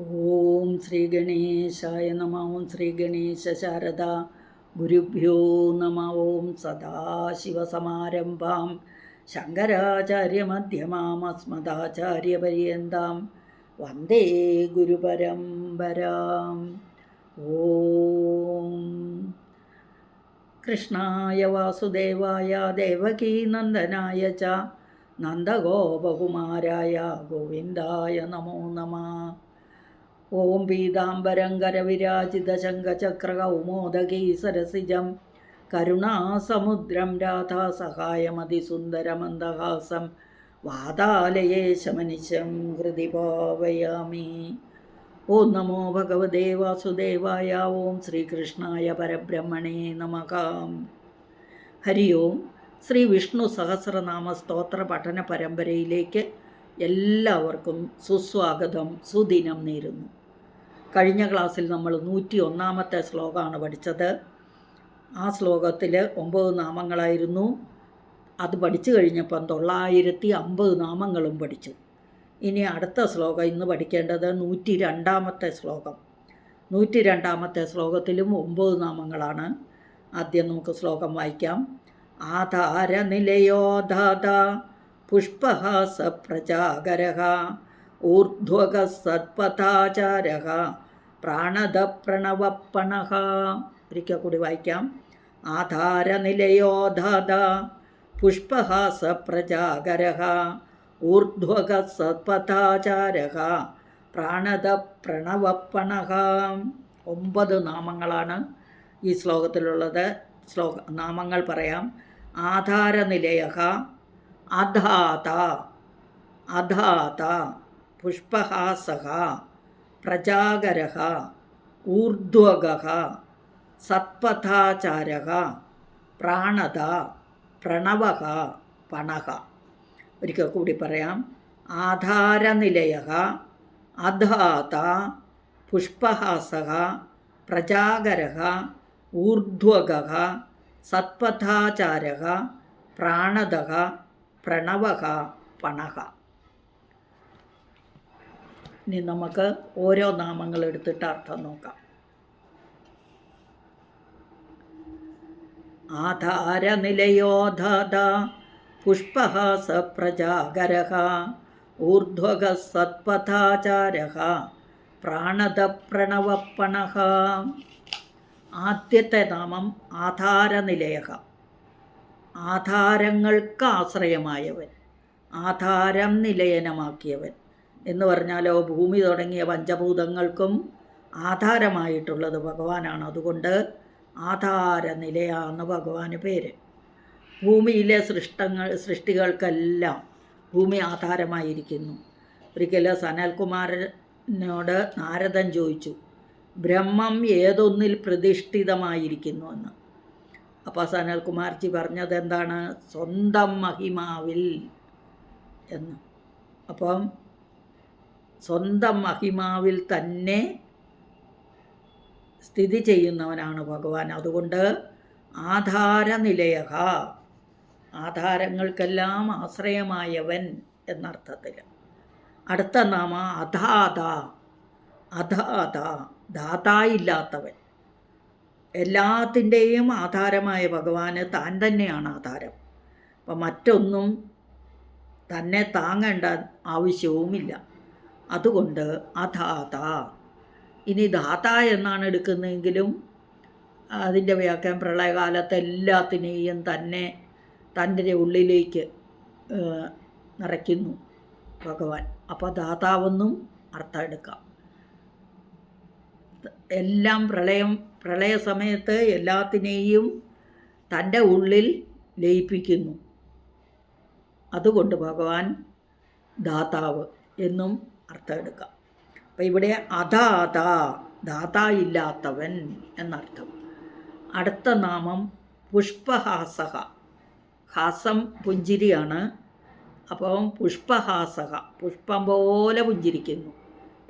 ഓം ശ്രീ ഗണേശായ നമ ഓം ശ്രീ ഗണേശ ശാരദ ഗുരുഭ്യോ നമ ഓം സദാശിവസമാരംഭാം ശങ്കരാചാര്യമധ്യമാമസ്മദാചാര്യപര്യന്താം വന്ദേ ഗുരുപരംപരാം ഓം കൃഷ്ണായ വാസുദേവായ ദേവകീനന്ദനായ ച നന്ദഗോപകുമാരായ ഗോവിന്ദായ നമോ നമ ഓം പീതാംബരം കരവിരാജിതശങ്കചക്രകൗമോദകീ സരസിജം കരുണാസമുദ്രം രാധാസഹായമതിസുന്ദരമന്ദഹാസം. വാതാലയേശമനിശം ഹൃദി ഭാവയാമി. ഓം നമോ ഭഗവദേ വാസുദേവായ ഓം ശ്രീകൃഷ്ണായ പരബ്രഹ്മണേ നമകാം ഹരി ഓം. ശ്രീ വിഷ്ണു സഹസ്രനാമ സ്തോത്ര പഠന പരമ്പരയിലേക്ക് എല്ലാവർക്കും സുസ്വാഗതം. സുദിനം നേരുന്നു. കഴിഞ്ഞ ക്ലാസ്സിൽ നമ്മൾ നൂറ്റി ഒന്നാമത്തെ ശ്ലോകമാണ് പഠിച്ചത്. ആ ശ്ലോകത്തിൽ ഒമ്പത് നാമങ്ങളായിരുന്നു. അത് പഠിച്ചു കഴിഞ്ഞപ്പം തൊള്ളായിരത്തി അമ്പത് നാമങ്ങളും പഠിച്ചു. ഇനി അടുത്ത ശ്ലോകം ഇന്ന് പഠിക്കേണ്ടത് നൂറ്റി രണ്ടാമത്തെ ശ്ലോകം. നൂറ്റി രണ്ടാമത്തെ ശ്ലോകത്തിലും ഒമ്പത് നാമങ്ങളാണ്. ആദ്യം നമുക്ക് ശ്ലോകം വായിക്കാം. ആധാരനിലയോധാത പുഷ്പഹാസ പ്രജാകര ഊർധ്വക സത്പഥാചാര പ്രാണദ പ്രണവപ്പണ ഒരിക്കൽ കൂടി വായിക്കാം. ആധാരനിലയോധാത. പുഷ്പഹാസ പ്രജാകര ഊർധ്വക സത്പഥാചാര പ്രാണത ഒമ്പത് നാമങ്ങളാണ് ഈ ശ്ലോകത്തിലുള്ളത്. ശ്ലോക നാമങ്ങൾ പറയാം. ആധാരനിലയ അധാത. അധാത. പുഷ്പഹാസ പ്രജാകര ഊർധ്വക സത്പഥാചാര പ്രാണത പ്രണവ പണക ഒരിക്കൽ കൂടി പറയാം. ആധാരനിലയ അധാത പുഷ്പഹാസക പ്രജാകര ഊർധ്വഗ സത്പഥാചാര പ്രാണത പ്രണവ പണഹ. ഇനി നമുക്ക് ഓരോ നാമങ്ങൾ എടുത്തിട്ട് അർത്ഥം നോക്കാം. ആധാരനിലയോധാത പുഷ്പഹാസ പ്രജാകര ഊർധ്വക സത്പഥാചാര പ്രാണത പ്രണവപ്പണ ആദ്യത്തെ നാമം ആധാരനിലയ ആധാരങ്ങൾക്ക് ആശ്രയമായവൻ ആധാരം നിലയനമാക്കിയവൻ. എന്ന് പറഞ്ഞാലോ ഭൂമി തുടങ്ങിയ പഞ്ചഭൂതങ്ങൾക്കും ആധാരമായിട്ടുള്ളത് ഭഗവാനാണ്. അതുകൊണ്ട് ആധാരനിലയാണ് എന്ന് ഭഗവാന് പേര്. ഭൂമിയിലെ സൃഷ്ടങ്ങൾ സൃഷ്ടികൾക്കെല്ലാം ഭൂമി ആധാരമായിരിക്കുന്നു. ഒരിക്കൽ സനൽകുമാരനോട് നാരദൻ ചോദിച്ചു ബ്രഹ്മം ഏതൊന്നിൽ പ്രതിഷ്ഠിതമായിരിക്കുന്നു എന്ന്? അപ്പോൾ സനൽകുമാർജി പറഞ്ഞത് എന്താണ് സ്വന്തം മഹിമാവിൽ എന്ന്. അപ്പം സ്വന്തം മഹിമാവിൽ തന്നെ സ്ഥിതി ചെയ്യുന്നവനാണ് ഭഗവാൻ. അതുകൊണ്ട് ആധാരനിലയക ആധാരങ്ങൾക്കെല്ലാം ആശ്രയമായവൻ എന്നർത്ഥത്തിൽ. അടുത്ത നാമ അധാത അധാത ദാതായില്ലാത്തവൻ. എല്ലാത്തിന്റെയും ആധാരമായ ഭഗവാന് താൻ തന്നെയാണ് ആധാരം. അപ്പം മറ്റൊന്നും തന്നെ താങ്ങേണ്ട ആവശ്യവുമില്ല. അതുകൊണ്ട് അധാത. ഇനി ധാത എന്നാണ് എടുക്കുന്നതെങ്കിലും അതിന്റെ വ്യാഖ്യാനം പ്രളയകാലത്ത് എല്ലാത്തിനെയും തന്നെ തന്റെ ഉള്ളിലേക്ക് നിറയ്ക്കുന്നു ഭഗവാൻ. അപ്പോൾ ദാതാവെന്നും അർത്ഥം എടുക്കാം. എല്ലാം പ്രളയം പ്രളയ സമയത്ത് എല്ലാത്തിനെയും തന്റെ ഉള്ളിൽ ലയിപ്പിക്കുന്നു. അതുകൊണ്ട് ഭഗവാൻ ദാതാവ് എന്നും അർത്ഥം എടുക്കാം അപ്പം ഇവിടെ അധാത ദാത ഇല്ലാത്തവൻ എന്നർത്ഥം. അടുത്ത നാമം പുഷ്പഹാസക ഹാസം പുഞ്ചിരിയാണ്. അപ്പം പുഷ്പഹാസക പുഷ്പം പോലെ പുഞ്ചിരിക്കുന്നു.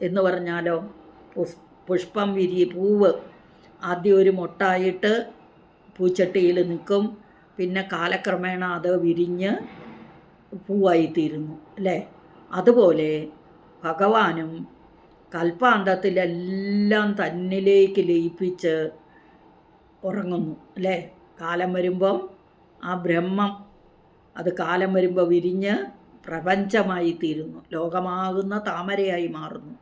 എന്ന് പറഞ്ഞാലോ? പുഷ് പുഷ്പം വിരി പൂവ്. ആദ്യം ഒരു മുട്ടായിട്ട് പൂച്ചട്ടിയിൽ നിൽക്കും. പിന്നെ കാലക്രമേണ അത് വിരിഞ്ഞ് പൂവായിത്തീരുന്നു. അല്ലേ? അതുപോലെ ഭഗവാനും കൽപ്പാന്തത്തിലെല്ലാം തന്നിലേക്ക് ലയിപ്പിച്ച് ഉറങ്ങുന്നു അല്ലേ? കാലം വരുമ്പം ആ ബ്രഹ്മം അത് കാലം വരുമ്പോൾ വിരിഞ്ഞ് പ്രപഞ്ചമായി തീരുന്നു ലോകമാകുന്ന താമരയായി മാറുന്നു.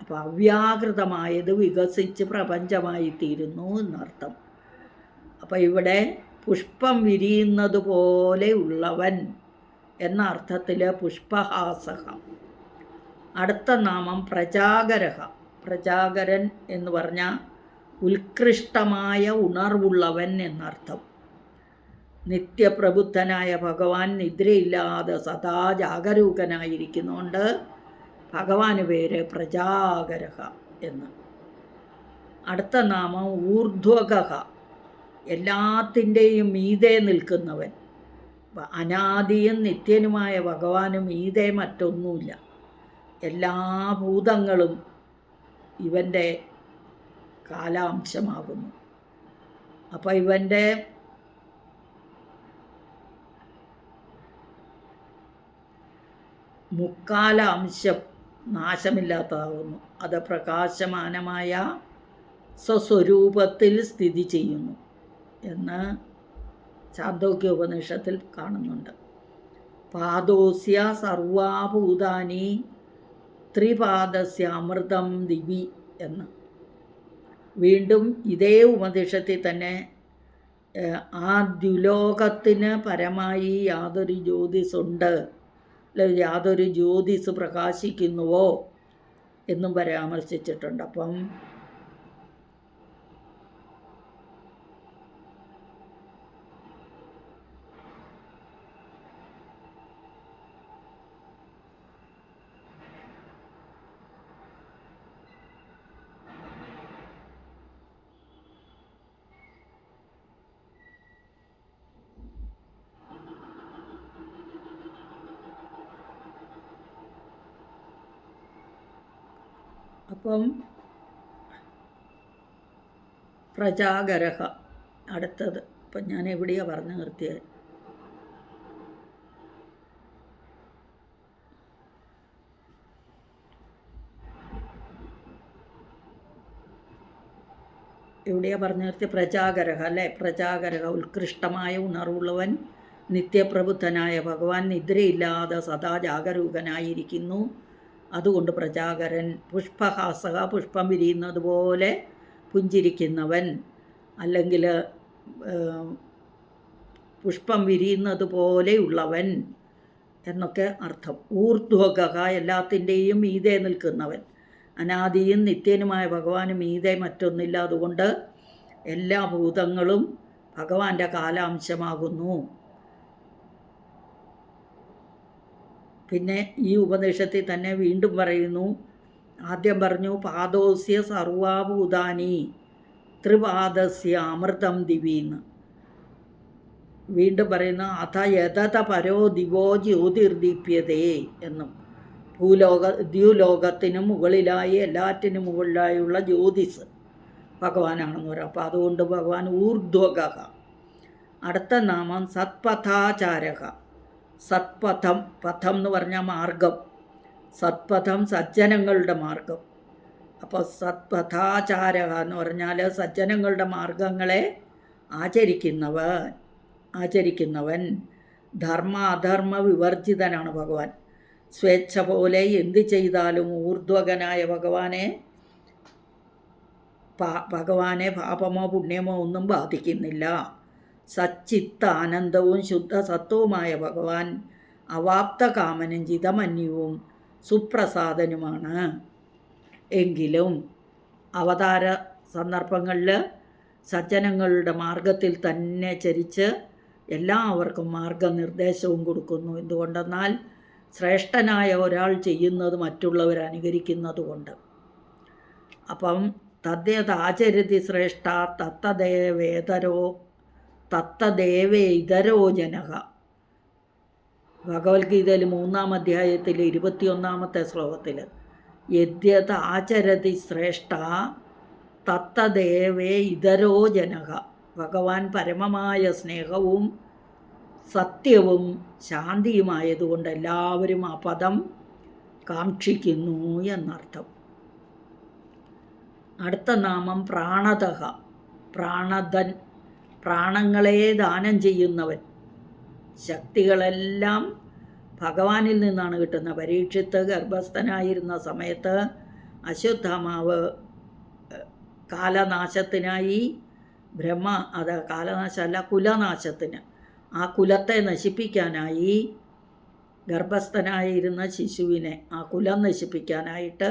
അപ്പോൾ അവ്യാകൃതമായത് വികസിച്ച് പ്രപഞ്ചമായി തീരുന്നു എന്നർത്ഥം. അപ്പോൾ ഇവിടെ പുഷ്പം വിരിയുന്നത് പോലെ ഉള്ളവൻ എന്ന അർത്ഥത്തിൽ പുഷ്പഹാസക. അടുത്ത നാമം പ്രജാകരഹ പ്രജാകരൻ എന്ന് പറഞ്ഞാൽ ഉത്കൃഷ്ടമായ ഉണർവുള്ളവൻ എന്നർത്ഥം. നിത്യപ്രബുദ്ധനായ ഭഗവാൻ നിദ്രയില്ലാതെ സദാ ജാഗരൂകനായിരിക്കുന്നുണ്ട് ഭഗവാന് പേര് പ്രജാകരഹ എന്ന്. അടുത്ത നാമം ഊർധ്വഗഹ. എല്ലാത്തിന്റെയും മീതെ നിൽക്കുന്നവൻ. അനാദിയും നിത്യനുമായ ഭഗവാനും മീതെ മറ്റൊന്നുമില്ല. എല്ലാ ഭൂതങ്ങളും ഇവന്റെ കാലാംശമാകുന്നു. അപ്പം ഇവന്റെ മുക്കാല അംശം നാശമില്ലാത്തതാകുന്നു. അത് പ്രകാശമാനമായ സ്വസ്വരൂപത്തിൽ സ്ഥിതി ചെയ്യുന്നു എന്ന് ചാന്തോക്യ ഉപനിഷത്തിൽ കാണുന്നുണ്ട്. പാദോസ്യ സർവാഭൂതാനി ത്രിപാദസ്യ അമൃതം ദിവി എന്ന്. വീണ്ടും ഇതേ ഉപനിഷത്തിൽ തന്നെ ആ ദ്വിലോകത്തിന് പരമായി യാതൊരു ജ്യോതിസുണ്ട് യാതൊരു ജ്യോതിസ് പ്രകാശിക്കുന്നുവോ എന്നും പരാമർശിച്ചിട്ടുണ്ട്. അപ്പം അപ്പം പ്രജാഗരഹ അടുത്തത്. ഇപ്പം ഞാൻ എവിടെയാണ് പറഞ്ഞു നിർത്തിയത്? എവിടെയാ പറഞ്ഞു നിർത്തിയ പ്രജാഗരഹ അല്ലേ? പ്രജാഗരഹ ഉത്കൃഷ്ടമായ ഉണർവുള്ളവൻ നിത്യപ്രബുദ്ധനായ ഭഗവാൻ നിദ്രയില്ലാതെ സദാ ജാഗരൂകനായിരിക്കുന്നു. അതുകൊണ്ട് പ്രജാകരൻ പുഷ്പഹാസക പുഷ്പം വിരിയുന്നത് പോലെ പുഞ്ചിരിക്കുന്നവൻ. അല്ലെങ്കിൽ പുഷ്പം വിരിയുന്നത് പോലെയുള്ളവൻ എന്നൊക്കെ അർത്ഥം. ഊർധ്വഗ എല്ലാത്തിന്റെയും മീതെ നിൽക്കുന്നവൻ. അനാദിയും നിത്യനുമായ ഭഗവാന് മീതെ മറ്റൊന്നില്ല. അതുകൊണ്ട് എല്ലാ ഭൂതങ്ങളും ഭഗവാന്റെ കാലാംശമാകുന്നു. പിന്നെ ഈ ഉപനിഷത്തിൽ തന്നെ വീണ്ടും പറയുന്നു. ആദ്യം പറഞ്ഞു പാദോസ്യ സർവാഭൂതാനി ത്രിപാദസ്യ അമൃതം ദിവീന്ന്. വീണ്ടും പറയുന്നു അഥ യഥത പരോ ദിവോ ജ്യോതിർദീപ്യതേ എന്നും. ഭൂലോക ദ്യുലോകത്തിന് മുകളിലായി എല്ലാറ്റിനും മുകളിലായുള്ള ജ്യോതിസ് ഭഗവാനാണെന്ന് പറയാം. അപ്പോൾ അതുകൊണ്ട് ഭഗവാൻ ഊർധ്വക അടുത്ത നാമം സത്പഥാചാരക. സത്പഥം പഥം എന്ന് പറഞ്ഞാൽ മാർഗം. സത്പഥം സജ്ജനങ്ങളുടെ മാർഗം. അപ്പോൾ സത്പഥാചാര എന്ന് പറഞ്ഞാൽ സജ്ജനങ്ങളുടെ മാർഗങ്ങളെ ആചരിക്കുന്നവൻ ആചരിക്കുന്നവൻ. ധർമ്മ അധർമ്മ വിവർജിതനാണ് ഭഗവാൻ. സ്വേച്ഛ പോലെ എന്ത് ചെയ്താലും ഊർധ്വകനായ ഭഗവാനെ ഭഗവാനെ പാപമോ പുണ്യമോ ഒന്നും ബാധിക്കുന്നില്ല. സച്ചിത്ത ആനന്ദവും ശുദ്ധ സത്വവുമായ ഭഗവാൻ അവാപ്ത കാമനും ചിതമന്യവും സുപ്രസാദനുമാണ്. എങ്കിലും അവതാര സന്ദർഭങ്ങളിൽ സജ്ജനങ്ങളുടെ മാർഗത്തിൽ തന്നെ ചരിച്ച് എല്ലാവർക്കും മാർഗനിർദ്ദേശവും കൊടുക്കുന്നു. എന്തുകൊണ്ടെന്നാൽ ശ്രേഷ്ഠനായ ഒരാൾ ചെയ്യുന്നത് മറ്റുള്ളവർ അനുകരിക്കുന്നതുകൊണ്ട്. അപ്പം തദ്ദേതാചരതി ശ്രേഷ്ഠ തത്തദേവേതരോ തത്തദേവേ ഇതരോ ജനക ഭഗവത്ഗീതയിൽ മൂന്നാം അധ്യായത്തിൽ ഇരുപത്തിയൊന്നാമത്തെ ശ്ലോകത്തിൽ യദ്യത ആചരതി ശ്രേഷ്ഠ തത്തദേവേ ഇതരോ ജനക ഭഗവാൻ പരമമായ സ്നേഹവും സത്യവും ശാന്തിയുമായതുകൊണ്ട് എല്ലാവരും ആ പദം കാക്ഷിക്കുന്നു എന്നർത്ഥം. അടുത്ത നാമം പ്രാണതഹ. പ്രാണധൻ പ്രാണങ്ങളെ ദാനം ചെയ്യുന്നവൻ. ശക്തികളെല്ലാം ഭഗവാനിൽ നിന്നാണ് കിട്ടുന്ന. പരീക്ഷിത്ത് ഗർഭസ്ഥനായിരുന്ന സമയത്ത് അശ്വത്ഥാമാവ് കാലനാശത്തിനായി ബ്രഹ്മ അത് കാലനാശമല്ല കുലനാശത്തിന് ആ കുലത്തെ നശിപ്പിക്കാനായി ഗർഭസ്ഥനായിരുന്ന ശിശുവിനെ ആ കുലം നശിപ്പിക്കാനായിട്ട്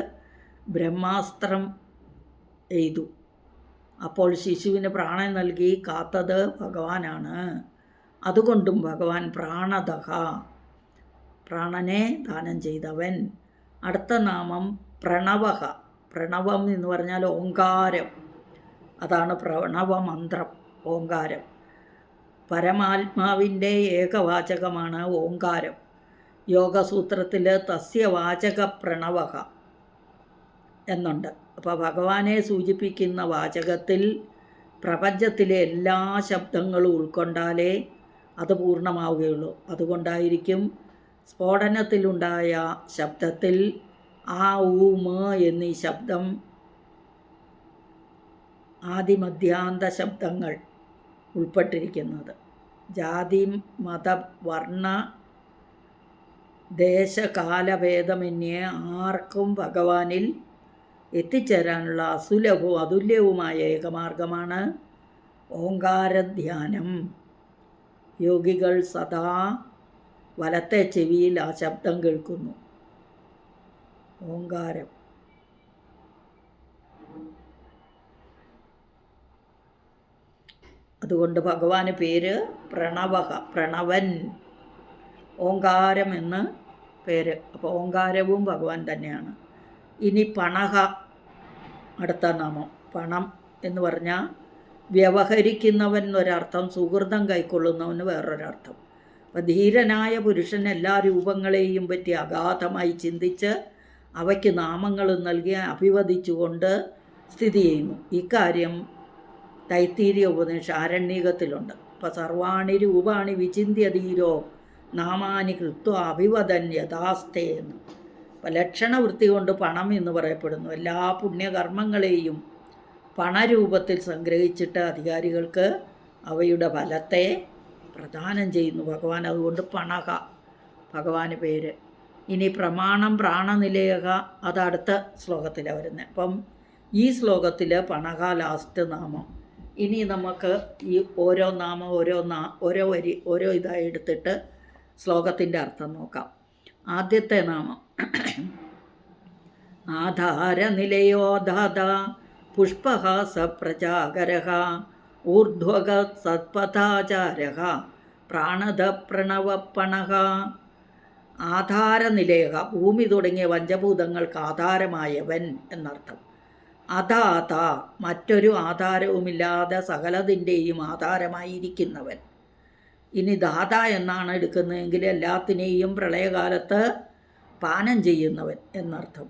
ബ്രഹ്മാസ്ത്രം എയ്തു. അപ്പോൾ ശിശുവിന് പ്രാണൻ നൽകി കാത്തത് ഭഗവാനാണ്. അതുകൊണ്ടും ഭഗവാൻ പ്രാണതഹ പ്രാണനെ ദാനം ചെയ്തവൻ. അടുത്ത നാമം പ്രണവഹ പ്രണവം എന്ന് പറഞ്ഞാൽ ഓങ്കാരം. അതാണ് പ്രണവമന്ത്രം ഓങ്കാരം. പരമാത്മാവിന്റെ ഏകവാചകമാണ് ഓങ്കാരം. യോഗസൂത്രത്തിൽ തസ്യ വാചക പ്രണവഹ എന്നുണ്ട്. അപ്പോൾ ഭഗവാനെ സൂചിപ്പിക്കുന്ന വാചകത്തിൽ പ്രപഞ്ചത്തിലെ എല്ലാ ശബ്ദങ്ങളും ഉൾക്കൊണ്ടാലേ അത് പൂർണമാവുകയുള്ളൂ. അതുകൊണ്ടായിരിക്കും സ്ഫോടനത്തിലുണ്ടായ ശബ്ദത്തിൽ ആ ഊ മ എന്നീ ശബ്ദം ആദിമധ്യാന്ത ശബ്ദങ്ങൾ ഉൾപ്പെട്ടിരിക്കുന്നത്. ജാതി മത വർണ ദേശകാലഭേദമന്യേ ആർക്കും ഭഗവാനിൽ എത്തിച്ചേരാനുള്ള അസുലഭവും അതുല്യവുമായ ഏകമാർഗമാണ് ഓങ്കാരധ്യാനം. യോഗികൾ സദാ വലത്തെ ചെവിയിൽ ആ ശബ്ദം കേൾക്കുന്നു. ഓങ്കാരം. അതുകൊണ്ട് ഭഗവാന് പേര് പ്രണവഹ പ്രണവൻ. ഓങ്കാരം എന്ന് പേര്. അപ്പോൾ ഓങ്കാരവും ഭഗവാൻ തന്നെയാണ്. ഇനി പണഹ അടുത്ത നാമം പണം എന്ന് പറഞ്ഞാൽ വ്യവഹരിക്കുന്നവൻ എന്നൊരർത്ഥം സുഹൃതം കൈക്കൊള്ളുന്നവന് വേറൊരർത്ഥം. അപ്പം ധീരനായ പുരുഷൻ എല്ലാ രൂപങ്ങളെയും പറ്റി അഗാധമായി ചിന്തിച്ച് അവയ്ക്ക് നാമങ്ങൾ നൽകി അഭിവദിച്ചുകൊണ്ട് സ്ഥിതി ചെയ്യുന്നു. ഇക്കാര്യം തൈത്തീരിയ ഉപദേശ ആരണ്യകത്തിലുണ്ട്. അപ്പം സർവാണി രൂപാണി വിചിന്യധീരോ നാമാനി കൃത്വ അഭിവദൻ എന്ന് ലക്ഷണവൃത്തി കൊണ്ട് പണം എന്ന് പറയപ്പെടുന്നു. എല്ലാ പുണ്യകർമ്മങ്ങളെയും പണരൂപത്തിൽ സംഗ്രഹിച്ചിട്ട് അധികാരികൾക്ക് അവയുടെ ഫലത്തെ പ്രദാനം ചെയ്യുന്നു. ഭഗവാൻ അതുകൊണ്ട് പണക ഭഗവാന് പേര്. ഇനി പ്രമാണം പ്രാണനിലയക അതടുത്ത ശ്ലോകത്തിലാണ് വരുന്നത്. അപ്പം ഈ ശ്ലോകത്തിൽ പണക ലാസ്റ്റ് നാമം. ഇനി നമുക്ക് ഈ ഓരോ നാമം ഓരോ നാ ഓരോ വരി ഓരോ ഇതായി എടുത്തിട്ട് ശ്ലോകത്തിന്റെ അർത്ഥം നോക്കാം. ആദ്യത്തെ നാമം. ആധാരനിലയോ ദാത പുഷ്പഹാസ പ്രജാകര ഊർധ്വക സത്പഥാചാര പ്രാണത പ്രണവപ്പണ ആധാരനിലയ ഭൂമി തുടങ്ങിയ പഞ്ചഭൂതങ്ങൾക്ക് ആധാരമായവൻ എന്നർത്ഥം. അതാത മറ്റൊരു ആധാരവുമില്ലാതെ സകലതിന്റെയും ആധാരമായിരിക്കുന്നവൻ. ഇനി ദാത എന്നാണ് എടുക്കുന്നതെങ്കിൽ എല്ലാത്തിനെയും പ്രളയകാലത്ത് പാനം ചെയ്യുന്നവൻ എന്നർത്ഥം.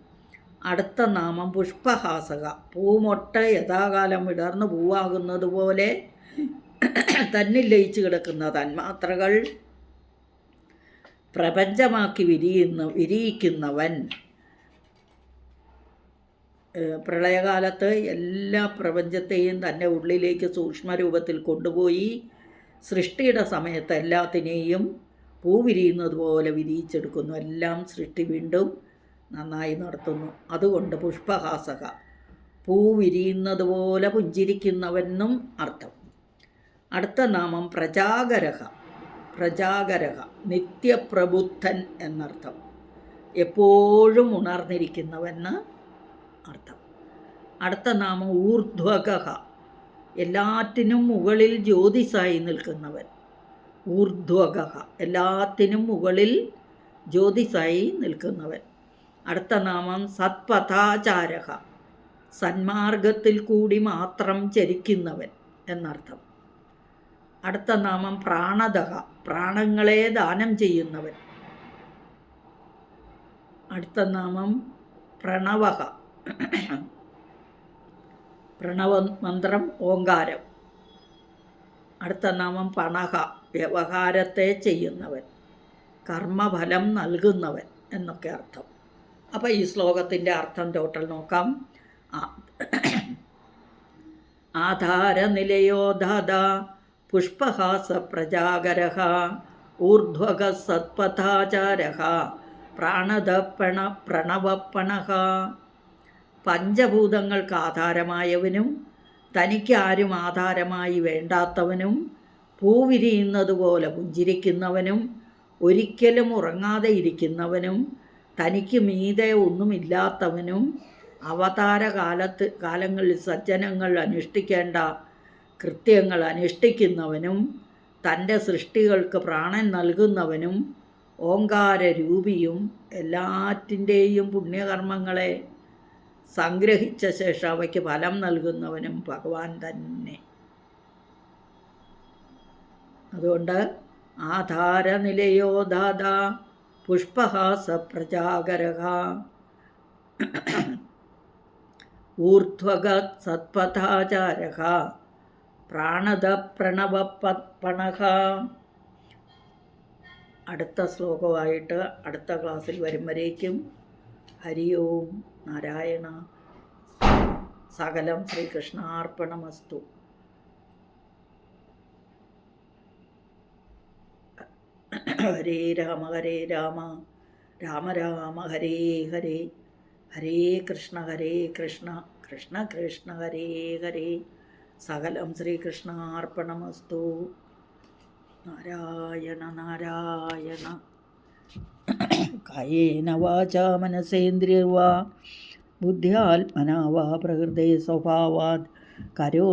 അടുത്ത നാമം പുഷ്പഹാസക. പൂമൊട്ട യഥാകാലം വിടർന്നു പൂവാകുന്നത് പോലെ തന്നിൽ ലയിച്ചു കിടക്കുന്ന തന്മാത്രകൾ പ്രപഞ്ചമാക്കി വിരിയുന്ന വിരിയിക്കുന്നവൻ. പ്രളയകാലത്ത് എല്ലാ പ്രപഞ്ചത്തെയും തന്റെ ഉള്ളിലേക്ക് സൂക്ഷ്മരൂപത്തിൽ കൊണ്ടുപോയി സൃഷ്ടിയുടെ സമയത്ത് എല്ലാത്തിനെയും പൂ വിരിയുന്നത് പോലെ വിരിയിച്ചെടുക്കുന്നു. എല്ലാം സൃഷ്ടി വീണ്ടും നന്നായി നടത്തുന്നു. അതുകൊണ്ട് പുഷ്പഹാസക. പൂ വിരിയുന്നത് പോലെ പുഞ്ചിരിക്കുന്നവെന്നും അർത്ഥം. അടുത്ത നാമം പ്രജാകരഹ പ്രജാകരഹ നിത്യപ്രബുദ്ധൻ എന്നർത്ഥം. എപ്പോഴും ഉണർന്നിരിക്കുന്നവെന്ന് അർത്ഥം. അടുത്ത നാമം ഊർധ്വകഹ എല്ലാറ്റിനും മുകളിൽ ജ്യോതിസായി നിൽക്കുന്നവൻ. ഊർധ്വക എല്ലാത്തിനും മുകളിൽ ജ്യോതിസായി നിൽക്കുന്നവൻ. അടുത്ത നാമം സത്പഥാചാരക സന്മാർഗത്തിൽ കൂടി മാത്രം ചരിക്കുന്നവൻ എന്നർത്ഥം. അടുത്ത നാമം പ്രാണതക പ്രാണങ്ങളെ ദാനം ചെയ്യുന്നവൻ. അടുത്ത നാമം പ്രണവക പ്രണവ മന്ത്രം ഓങ്കാരം. അടുത്ത നാമം പണഹ. വ്യവഹാരത്തെ ചെയ്യുന്നവൻ കർമ്മഫലം നൽകുന്നവൻ എന്നൊക്കെ അർത്ഥം. അപ്പോൾ ഈ ശ്ലോകത്തിന്റെ അർത്ഥം ടോട്ടൽ നോക്കാം. ആധാരനിലയോ ദാത പുഷ്പഹാസപ്രജാകര ഊർധ്വക സത്പഥാചാര പ്രാണതപ്പണ പ്രണവപ്പണ പഞ്ചഭൂതങ്ങൾക്ക് ആധാരമായവനും തനിക്കാരും ആധാരമായി വേണ്ടാത്തവനും പൂവിരിയുന്നത് പോലെ പുഞ്ചിരിക്കുന്നവനും ഒരിക്കലും ഉറങ്ങാതെ ഇരിക്കുന്നവനും തനിക്ക് മീതെ ഒന്നുമില്ലാത്തവനും അവതാര കാലത്ത് കാലങ്ങളിൽ സജ്ജനങ്ങൾ അനുഷ്ഠിക്കേണ്ട കൃത്യങ്ങൾ അനുഷ്ഠിക്കുന്നവനും തന്റെ സൃഷ്ടികൾക്ക് പ്രാണൻ നൽകുന്നവനും ഓങ്കാരരൂപിയും എല്ലാറ്റിന്റെയും പുണ്യകർമ്മങ്ങളെ സംഗ്രഹിച്ച ശേഷം അവയ്ക്ക് ഫലം നൽകുന്നവനും ഭഗവാൻ തന്നെ. അതുകൊണ്ട് ആധാരനിലയോ ദാത പുഷ്പഹാസ പ്രജാകര ഊർധ്വഗ സത്പഥാചാര പ്രാണദ പ്രണവപണ അടുത്ത ശ്ലോകമായിട്ട് അടുത്ത ക്ലാസ്സിൽ വരും ഹരി ഓം നാരായണ. സകലം ശ്രീകൃഷ്ണാർപ്പണമസ്തു. ഹരേ രാമ ഹരേ രാമ രാമ രാമ ഹരേ ഹരേ ഹരേ കൃഷ്ണ ഹരേ കൃഷ്ണ കൃഷ്ണ കൃഷ്ണ ഹരേ ഹരേ സകലം ശ്രീകൃഷ്ണാർപ്പണമസ്തു നാരായണ നാരായണ കായേന വാചാ മനസേന്ദ്രിയർവാ ബുദ്ധ്യാത്മനാ വാ പ്രകൃതേ സ്വഭാവാത് കരോ